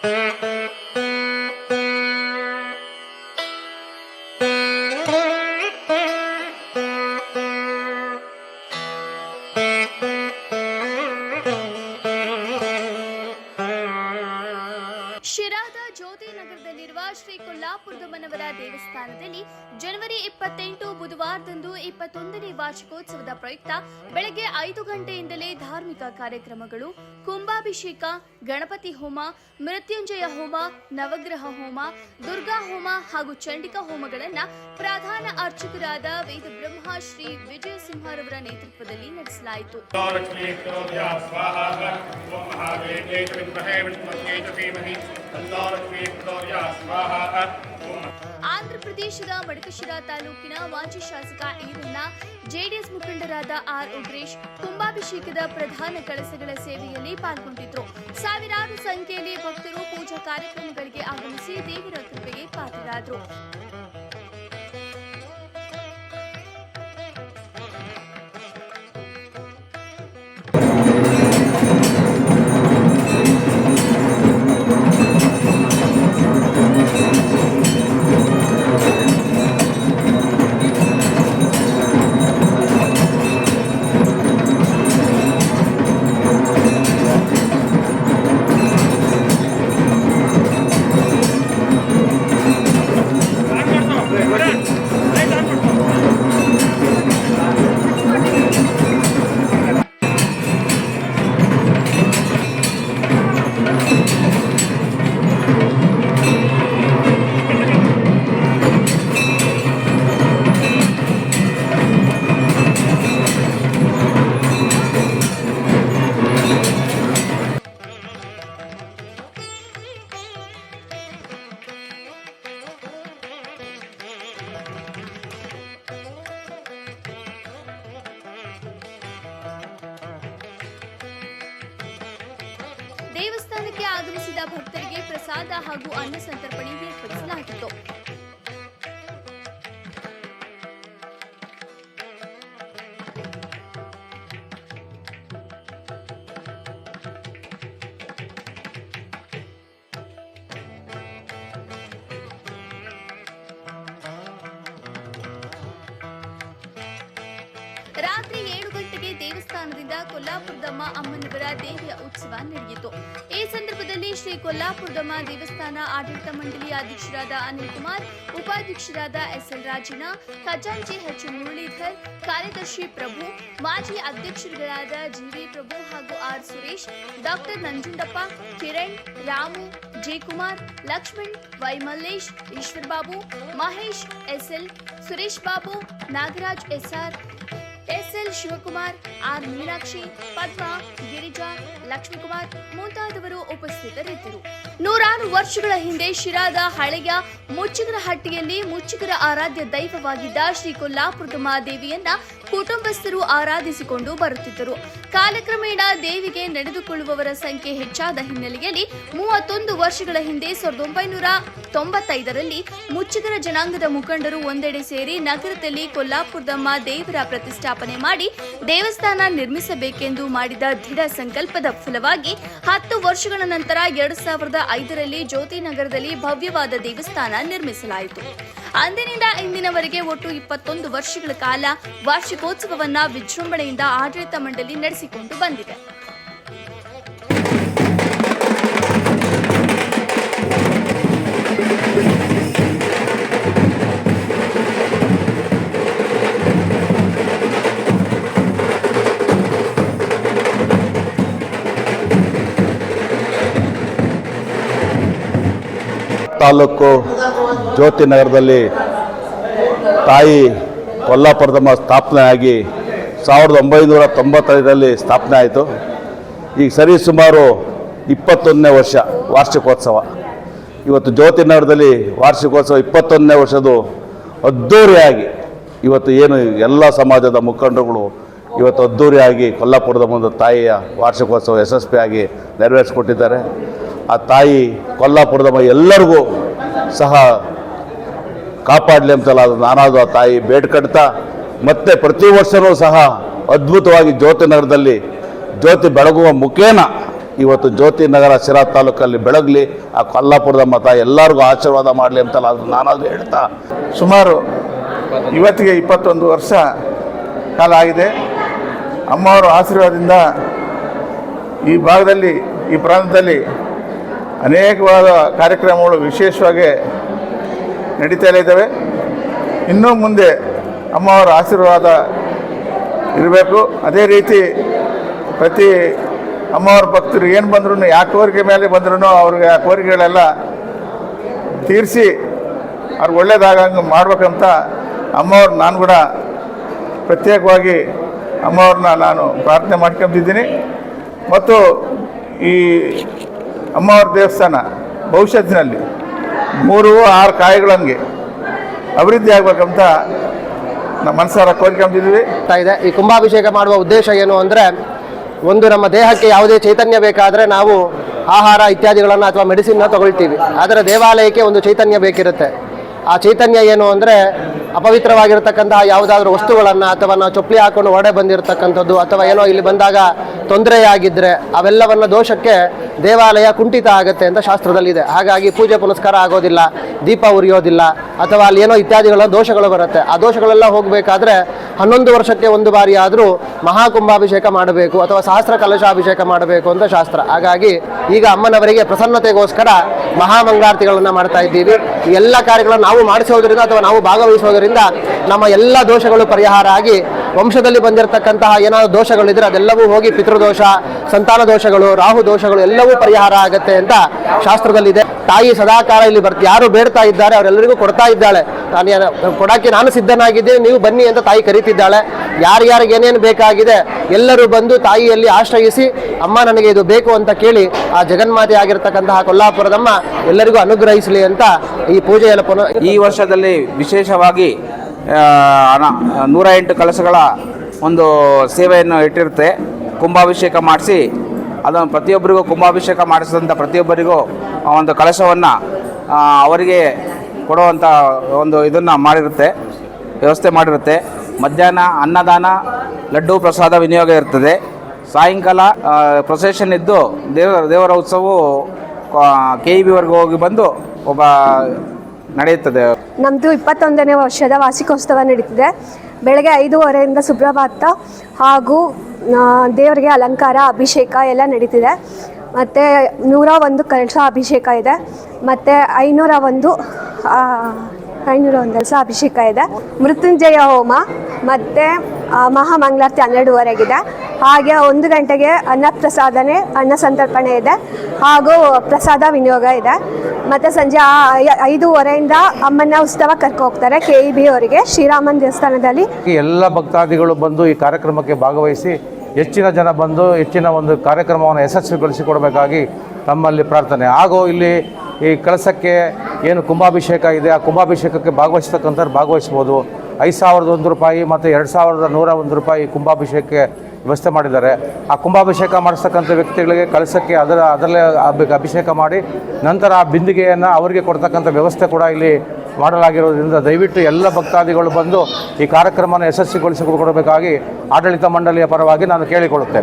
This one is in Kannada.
Thank you. ಜ್ಯೋತಿನಗರದಲ್ಲಿರುವ ಶ್ರೀ ಕೊಲ್ಲಾಪುರದಮ್ಮನವರ ದೇವಸ್ಥಾನದಲ್ಲಿ ಜನವರಿ ಇಪ್ಪತ್ತೆಂಟು ಬುಧವಾರದಂದು ಇಪ್ಪತ್ತೊಂದನೇ ವಾರ್ಷಿಕೋತ್ಸವದ ಪ್ರಯುಕ್ತ ಬೆಳಗ್ಗೆ ಐದು ಗಂಟೆಯಿಂದಲೇ ಧಾರ್ಮಿಕ ಕಾರ್ಯಕ್ರಮಗಳು, ಕುಂಭಾಭಿಷೇಕ, ಗಣಪತಿ ಹೋಮ, ಮೃತ್ಯುಂಜಯ ಹೋಮ, ನವಗ್ರಹ ಹೋಮ, ದುರ್ಗಾ ಹೋಮ ಹಾಗೂ ಚಂಡಿಕಾ ಹೋಮಗಳನ್ನ ಪ್ರಧಾನ ಅರ್ಚಕರಾದ ವೇದ ಬ್ರಹ್ಮ ಶ್ರೀ ವಿಜಯ ಸಿಂಹರವರ ನೇತೃತ್ವದಲ್ಲಿ ನಡೆಸಲಾಯಿತು. ಆಂಧ್ರಪ್ರದೇಶದ ಮಡಕಶಿರಾ ತಾಲೂಕಿನ ಮಾಜಿ ಶಾಸಕ ಈರಣ್ಣ ಜೆಡಿಎಸ್ ಮುಖಂಡರಾದ ಆರ್ ಉಗ್ರೇಶ್ ಕುಂಭಾಭಿಷೇಕದ ಪ್ರಧಾನ ಕಳಸಗಳ ಸೇವೆಯಲ್ಲಿ ಪಾಲ್ಗೊಂಡಿದ್ರು. ಸಾವಿರಾರು ಸಂಖ್ಯೆಯಲ್ಲಿ ಭಕ್ತರು ಪೂಜಾ ಕಾರ್ಯಕ್ರಮಗಳಿಗೆ ಆಗಮಿಸಿ ದೇವರ ಕೃಪೆಗೆ ಪಾತ್ರರಾದರು. ದೇವಸ್ಥಾನಕ್ಕೆ ಆಗಮಿಸಿದ ಭಕ್ತರಿಗೆ ಪ್ರಸಾದ ಹಾಗೂ ಅನ್ನ ಸಂತರ್ಪಣೆ ಏರ್ಪಡಿಸಲಾಗಿತ್ತು. ರಾತ್ರಿ ಏಳು ದೇವಸ್ಥಾನದಿಂದ ಕೊಲ್ಲಾಪುರದಮ್ಮ ಅಮ್ಮನವರ ದೇವಿಯ ಉತ್ಸವ ನಡೆಯಿತು. ಈ ಸಂದರ್ಭದಲ್ಲಿ ಶ್ರೀ ಕೊಲ್ಲಾಪುರದಮ್ಮ ದೇವಸ್ಥಾನ ಆಡಳಿತ ಮಂಡಳಿ ಅಧ್ಯಕ್ಷರಾದ ಅನಿಲ್ ಕುಮಾರ್, ಉಪಾಧ್ಯಕ್ಷರಾದ ಎಸ್ಎಲ್ ರಾಜಣ್ಣ, ಖಜಾಂಚಿ ಎಚ್ ಮುರಳೀಧರ್, ಕಾರ್ಯದರ್ಶಿ ಪ್ರಭು, ಮಾಜಿ ಅಧ್ಯಕ್ಷರುಗಳಾದ ಜಿವಿ ಪ್ರಭು ಹಾಗೂ R. Suresh, doctor Nanjundappa, Kiran, Ramu G Kumar Lakshman Y Mallesh Eshwar Babu, Mahesh, SL, Suresh Babu, Nagaraj SR SL Shivakumar, R Meenakshi, Padma, Girija, Lakshmikumar ಮುಂತಾದವರು ಉಪಸ್ಥಿತರಿದ್ದರು. ನೂರಾರು ವರ್ಷಗಳ ಹಿಂದೆ ಶಿರಾದ ಹಳೆಯ ಮುಚ್ಚಿಗರಹಟ್ಟಿಯಲ್ಲಿ ಮುಚ್ಚಿಗರ ಆರಾಧ್ಯ ದೈವವಾಗಿದ್ದ ಶ್ರೀ ಕೊಲ್ಲಾಪುರದ ದೇವಿಯನ್ನ ಕುಟುಂಬಸ್ಥರು ಆರಾಧಿಸಿಕೊಂಡು ಬರುತ್ತಿದ್ದರು. ಕಾಲಕ್ರಮೇಣ ದೇವಿಗೆ ನಡೆದುಕೊಳ್ಳುವವರ ಸಂಖ್ಯೆ ಹೆಚ್ಚಾದ ಹಿನ್ನೆಲೆಯಲ್ಲಿ ಮೂವತ್ತೊಂದು ವರ್ಷಗಳ ಹಿಂದೆ ಸಾವಿರದ ಒಂಬೈನೂರ ತೊಂಬತ್ತೈದರಲ್ಲಿ ಮುಚ್ಚಿಗರ ಜನಾಂಗದ ಮುಖಂಡರು ಒಂದೆಡೆ ಸೇರಿ ನಗರದಲ್ಲಿ ಕೊಲ್ಲಾಪುರದಮ್ಮ ದೇವರ ಪ್ರತಿಷ್ಠಾಪನೆ ಮಾಡಿ ದೇವಸ್ಥಾನ ನಿರ್ಮಿಸಬೇಕೆಂದು ಮಾಡಿದ ದೃಢ ಸಂಕಲ್ಪದ ಫಲವಾಗಿ ಹತ್ತು ವರ್ಷಗಳ ನಂತರ ಎರಡು ಸಾವಿರದ ಐದರಲ್ಲಿ ಜ್ಯೋತಿ ನಗರದಲ್ಲಿ ಭವ್ಯವಾದ ದೇವಸ್ಥಾನ ನಿರ್ಮಿಸಲಾಯಿತು. ಅಂದಿನಿಂದ ಇಂದಿನವರೆಗೆ ಒಟ್ಟು ಇಪ್ಪತ್ತೊಂದು ವರ್ಷಗಳ ಕಾಲ ವಾರ್ಷಿಕೋತ್ಸವವನ್ನ ವಿಜೃಂಭಣೆಯಿಂದ ಆಡಳಿತ ಮಂಡಳಿ ನಡೆಸಿಕೊಂಡು ಬಂದಿದೆ. ತಾಲೂಕು ಜ್ಯೋತಿ ನಗರದಲ್ಲಿ ತಾಯಿ ಕೊಲ್ಲಾಪುರದಮ್ಮ ಸ್ಥಾಪನೆ ಆಗಿ ಸಾವಿರದ ಒಂಬೈನೂರ ತೊಂಬತ್ತೈದರಲ್ಲಿ ಸ್ಥಾಪನೆ ಆಯಿತು. ಈಗ ಸರಿ ಸುಮಾರು ಇಪ್ಪತ್ತೊಂದನೇ ವರ್ಷ ವಾರ್ಷಿಕೋತ್ಸವ. ಇವತ್ತು ಜ್ಯೋತಿ ನಗರದಲ್ಲಿ ವಾರ್ಷಿಕೋತ್ಸವ ಇಪ್ಪತ್ತೊಂದನೇ ವರ್ಷದ್ದು ಅದ್ಧೂರಿಯಾಗಿ ಇವತ್ತು ಏನು ಎಲ್ಲ ಸಮಾಜದ ಮುಖಂಡರುಗಳು ಇವತ್ತು ಅದ್ಧೂರಿಯಾಗಿ ಕೊಲ್ಲಾಪುರದ ಒಂದು ತಾಯಿಯ ವಾರ್ಷಿಕೋತ್ಸವ ಯಶಸ್ವಿಯಾಗಿ ನೆರವೇರಿಸಿಕೊಟ್ಟಿದ್ದಾರೆ. ಆ ತಾಯಿ ಕೊಲ್ಲಾಪುರದಮ್ಮ ಎಲ್ಲರಿಗೂ ಸಹ ಕಾಪಾಡಲಿ ಅಂತಲ್ಲ ಅದು ನಾನಾದ ತಾಯಿ ಬೇಡ್ಕಡ್ತಾ ಮತ್ತೆ ಪ್ರತಿ ವರ್ಷವೂ ಸಹ ಅದ್ಭುತವಾಗಿ ಜ್ಯೋತಿ ನಗರದಲ್ಲಿ ಜ್ಯೋತಿ ಬೆಳಗುವ ಮುಖೇನ ಇವತ್ತು ಜ್ಯೋತಿ ನಗರ ಶಿರಾ ತಾಲೂಕಲ್ಲಿ ಬೆಳಗಲಿ, ಆ ಕೊಲ್ಲಾಪುರದ ಮತ ಎಲ್ಲರಿಗೂ ಆಶೀರ್ವಾದ ಮಾಡಲಿ ಅಂತಲ್ಲ ಅದು ನಾನಾದರೂ ಹೇಳ್ತಾ. ಸುಮಾರು ಇವತ್ತಿಗೆ ಇಪ್ಪತ್ತೊಂದು ವರ್ಷ ಕಾಲ ಆಗಿದೆ. ಅಮ್ಮವರ ಆಶೀರ್ವಾದದಿಂದ ಈ ಭಾಗದಲ್ಲಿ, ಈ ಪ್ರಾಂತದಲ್ಲಿ ಅನೇಕವಾದ ಕಾರ್ಯಕ್ರಮಗಳು ವಿಶೇಷವಾಗಿ ನಡೀತಾ ಇದ್ದಾವೆ. ಇನ್ನೂ ಮುಂದೆ ಅಮ್ಮವರ ಆಶೀರ್ವಾದ ಇರಬೇಕು. ಅದೇ ರೀತಿ ಪ್ರತಿ ಅಮ್ಮವರ ಭಕ್ತರು ಏನು ಬಂದ್ರೂ ಯಾವ ಕೋರಿಕೆ ಮೇಲೆ ಬಂದ್ರೂ ಅವ್ರಿಗೆ ಆ ಕೋರಿಕೆಗಳೆಲ್ಲ ತೀರಿಸಿ ಅವ್ರಿಗೆ ಒಳ್ಳೇದಾಗಂಗೆ ಮಾಡ್ಬೇಕಂತ ಅಮ್ಮವ್ರು ನಾನು ಕೂಡ ಪ್ರತ್ಯೇಕವಾಗಿ ಅಮ್ಮವ್ರನ್ನ ನಾನು ಪ್ರಾರ್ಥನೆ ಮಾಡ್ಕೊಂತಿದ್ದೀನಿ. ಮತ್ತು ಈ ಅಮ್ಮವ್ರ ದೇವಸ್ಥಾನ ಭವಿಷ್ಯತ್ತಿನಲ್ಲಿ ಮೂರು ಆರು ಕಾಯಿಗಳಂಗೆ ಅಭಿವೃದ್ಧಿ ಆಗ್ಬೇಕಂತ ನಮ್ಮ ಮನಸಾರ ಕೋರಿಕೊಂಡಿದ್ವಿ ಇದೆ. ಈ ಕುಂಭಾಭಿಷೇಕ ಮಾಡುವ ಉದ್ದೇಶ ಏನು ಅಂದರೆ, ಒಂದು ನಮ್ಮ ದೇಹಕ್ಕೆ ಯಾವುದೇ ಚೈತನ್ಯ ಬೇಕಾದರೆ ನಾವು ಆಹಾರ ಇತ್ಯಾದಿಗಳನ್ನು ಅಥವಾ ಮೆಡಿಸಿನ್ನ ತಗೊಳ್ತೀವಿ. ಆದರೆ ದೇವಾಲಯಕ್ಕೆ ಒಂದು ಚೈತನ್ಯ ಬೇಕಿರುತ್ತೆ. ಆ ಚೈತನ್ಯ ಏನು ಅಂದರೆ ಅಪವಿತ್ರವಾಗಿರತಕ್ಕಂತಹ ಯಾವುದಾದ್ರೂ ವಸ್ತುಗಳನ್ನು ಅಥವಾ ನಾವು ಚೊಪ್ಪಲಿ ಹಾಕೊಂಡು ಹೊಡೆ ಬಂದಿರತಕ್ಕಂಥದ್ದು ಅಥವಾ ಏನೋ ಇಲ್ಲಿ ಬಂದಾಗ ತೊಂದರೆಯಾಗಿದ್ದರೆ ಅವೆಲ್ಲವನ್ನು ದೋಷಕ್ಕೆ ದೇವಾಲಯ ಕುಂಠಿತ ಆಗುತ್ತೆ ಅಂತ ಶಾಸ್ತ್ರದಲ್ಲಿದೆ. ಹಾಗಾಗಿ ಪೂಜೆ ಪುನಸ್ಕಾರ ಆಗೋದಿಲ್ಲ, ದೀಪ ಉರಿಯೋದಿಲ್ಲ. ಅಥವಾ ಅಲ್ಲಿ ಏನೋ ಇತ್ಯಾದಿಗಳ ದೋಷಗಳು ಬರುತ್ತೆ. ಆ ದೋಷಗಳೆಲ್ಲ ಹೋಗಬೇಕಾದ್ರೆ ಹನ್ನೊಂದು ವರ್ಷಕ್ಕೆ ಒಂದು ಬಾರಿ ಆದರೂ ಮಹಾಕುಂಭಾಭಿಷೇಕ ಮಾಡಬೇಕು ಅಥವಾ ಸಹಸ್ರ ಕಲಶಾಭಿಷೇಕ ಮಾಡಬೇಕು ಅಂತ ಶಾಸ್ತ್ರ. ಹಾಗಾಗಿ ಈಗ ಅಮ್ಮನವರಿಗೆ ಪ್ರಸನ್ನತೆಗೋಸ್ಕರ ಮಹಾಮಂಗಾರತಿಗಳನ್ನು ಮಾಡ್ತಾ ಇದ್ದೀವಿ. ಎಲ್ಲ ಕಾರ್ಯಗಳನ್ನು ನಾವು ಮಾಡಿಸೋದ್ರಿಂದ ಅಥವಾ ನಾವು ಭಾಗವಹಿಸೋದ್ರಿಂದ ನಮ್ಮ ಎಲ್ಲ ದೋಷಗಳು ಪರಿಹಾರ ಆಗಿ ವಂಶದಲ್ಲಿ ಬಂದಿರತಕ್ಕಂತಹ ಏನಾದರೂ ದೋಷಗಳಿದ್ರೆ ಅದೆಲ್ಲವೂ ಹೋಗಿ ಪಿತೃದೋಷ, ಸಂತಾನ ದೋಷಗಳು, ರಾಹು ದೋಷಗಳು ಎಲ್ಲವೂ ಪರಿಹಾರ ಆಗುತ್ತೆ ಅಂತ ಶಾಸ್ತ್ರದಲ್ಲಿದೆ. ತಾಯಿ ಸದಾಕಾಲ ಇಲ್ಲಿ ಬರ್ತಿ, ಯಾರು ಬೇಡ್ತಾ ಇದ್ದಾರೆ ಅವರೆಲ್ಲರಿಗೂ ಕೊಡ್ತಾ ಇದ್ದಾಳೆ. ನಾನು ಕೊಡೋಕ್ಕೆ ನಾನು ಸಿದ್ಧನಾಗಿದ್ದೇನೆ, ನೀವು ಬನ್ನಿ ಅಂತ ತಾಯಿ ಕರೀತಿದ್ದಾಳೆ. ಯಾರ್ಯಾರಿಗೆ ಏನೇನು ಬೇಕಾಗಿದೆ ಎಲ್ಲರೂ ಬಂದು ತಾಯಿಯಲ್ಲಿ ಆಶ್ರಯಿಸಿ, ಅಮ್ಮ ನನಗೆ ಇದು ಬೇಕು ಅಂತ ಕೇಳಿ ಆ ಜಗನ್ಮಾತೆ ಆಗಿರ್ತಕ್ಕಂತಹ ಕೊಲ್ಲಾಪುರದಮ್ಮ ಎಲ್ಲರಿಗೂ ಅನುಗ್ರಹಿಸಲಿ ಅಂತ ಈ ಪೂಜೆಯ ಈ ವರ್ಷದಲ್ಲಿ ವಿಶೇಷವಾಗಿ ಹಣ- ನೂರ ಎಂಟು ಕಲಶಗಳ ಒಂದು ಸೇವೆಯನ್ನು ಇಟ್ಟಿರುತ್ತೆ. ಕುಂಭಾಭಿಷೇಕ ಮಾಡಿಸಿ, ಅದನ್ನು ಪ್ರತಿಯೊಬ್ಬರಿಗೂ ಕುಂಭಾಭಿಷೇಕ ಮಾಡಿಸಿದಂಥ ಪ್ರತಿಯೊಬ್ಬರಿಗೂ ಒಂದು ಕಲಶವನ್ನು ಅವರಿಗೆ ಕೊಡುವಂಥ ಒಂದು ಇದನ್ನು ಮಾಡಿರುತ್ತೆ, ವ್ಯವಸ್ಥೆ ಮಾಡಿರುತ್ತೆ. ಮಧ್ಯಾಹ್ನ ಅನ್ನದಾನ, ಲಡ್ಡು ಪ್ರಸಾದ ವಿನಿಯೋಗ ಇರ್ತದೆ. ಸಾಯಂಕಾಲ ಪ್ರೊಸೆಷನ್ ಇದ್ದು ದೇವರ ದೇವರ ಉತ್ಸವವು ಕೆ ಇ ಬಿವರೆಗೂ ಹೋಗಿ ಬಂದು ಒಬ್ಬ ನಡೆಯುತ್ತದೆ. ನಮ್ಮದು ಇಪ್ಪತ್ತೊಂದನೇ ವರ್ಷದ ವಾರ್ಷಿಕೋತ್ಸವ ನಡೀತಿದೆ. ಬೆಳಗ್ಗೆ ಐದೂವರೆಯಿಂದ ಸುಪ್ರಭಾತ ಹಾಗೂ ದೇವರಿಗೆ ಅಲಂಕಾರ, ಅಭಿಷೇಕ ಎಲ್ಲ ನಡೀತಿದೆ. ಮತ್ತು ನೂರ ಒಂದು ಕಲಶ ಅಭಿಷೇಕ ಇದೆ. ಮತ್ತು ಐನೂರ ಒಂದು ಐನೂರ ಒಂದು ಕಲಶ ಅಭಿಷೇಕ ಇದೆ. ಮೃತ್ಯುಂಜಯ ಹೋಮ, ಮತ್ತು ಮಹಾಮಂಗಳಾರತಿ ಹನ್ನೆರಡುವರೆಗಿದೆ. ಹಾಗೆ ಒಂದು ಗಂಟೆಗೆ ಅನ್ನ ಪ್ರಸಾದನೆ, ಅನ್ನ ಸಂತರ್ಪಣೆ ಇದೆ ಹಾಗೂ ಪ್ರಸಾದ ವಿನಿಯೋಗ ಇದೆ. ಮತ್ತು ಸಂಜೆ ಐದೂವರೆಯಿಂದ ಅಮ್ಮನ ಉತ್ಸವ ಕರ್ಕೊ ಹೋಗ್ತಾರೆ ಕೆ ಇ ಬಿ ಅವರಿಗೆ ಶ್ರೀರಾಮನ ದೇವಸ್ಥಾನದಲ್ಲಿ. ಎಲ್ಲ ಭಕ್ತಾದಿಗಳು ಬಂದು ಈ ಕಾರ್ಯಕ್ರಮಕ್ಕೆ ಭಾಗವಹಿಸಿ ಹೆಚ್ಚಿನ ಜನ ಬಂದು ಹೆಚ್ಚಿನ ಒಂದು ಕಾರ್ಯಕ್ರಮವನ್ನು ಯಶಸ್ವಿಗೊಳಿಸಿಕೊಡಬೇಕಾಗಿ ತಮ್ಮಲ್ಲಿ ಪ್ರಾರ್ಥನೆ. ಹಾಗೂ ಇಲ್ಲಿ ಈ ಕಳಸಕ್ಕೆ ಏನು ಕುಂಭಾಭಿಷೇಕ ಇದೆ, ಆ ಕುಂಭಾಭಿಷೇಕಕ್ಕೆ ಭಾಗವಹಿಸ್ತಕ್ಕಂಥವ್ರು ಭಾಗವಹಿಸ್ಬೋದು. ಐದು ಸಾವಿರದ ಒಂದು ರೂಪಾಯಿ ಮತ್ತು ಎರಡು ಸಾವಿರದ ನೂರ ಒಂದು ರೂಪಾಯಿ ಕುಂಭಾಭಿಷೇಕಕ್ಕೆ ವ್ಯವಸ್ಥೆ ಮಾಡಿದ್ದಾರೆ. ಆ ಕುಂಭಾಭಿಷೇಕ ಮಾಡಿಸ್ತಕ್ಕಂಥ ವ್ಯಕ್ತಿಗಳಿಗೆ ಕಳಸಕ್ಕೆ ಅದರ, ಅದರಲ್ಲೇ ಅಭಿಷೇಕ ಮಾಡಿ ನಂತರ ಆ ಬಿಂದಿಗೆಯನ್ನು ಅವರಿಗೆ ಕೊಡ್ತಕ್ಕಂಥ ವ್ಯವಸ್ಥೆ ಕೂಡ ಇಲ್ಲಿ ಮಾಡಲಾಗಿರೋದ್ರಿಂದ ದಯವಿಟ್ಟು ಎಲ್ಲ ಭಕ್ತಾದಿಗಳು ಬಂದು ಈ ಕಾರ್ಯಕ್ರಮವನ್ನು ಯಶಸ್ವಿಗೊಳಿಸಿಕೊಡಬೇಕಾಗಿ ಆಡಳಿತ ಮಂಡಳಿಯ ಪರವಾಗಿ ನಾನು ಕೇಳಿಕೊಳ್ಳುತ್ತೇನೆ.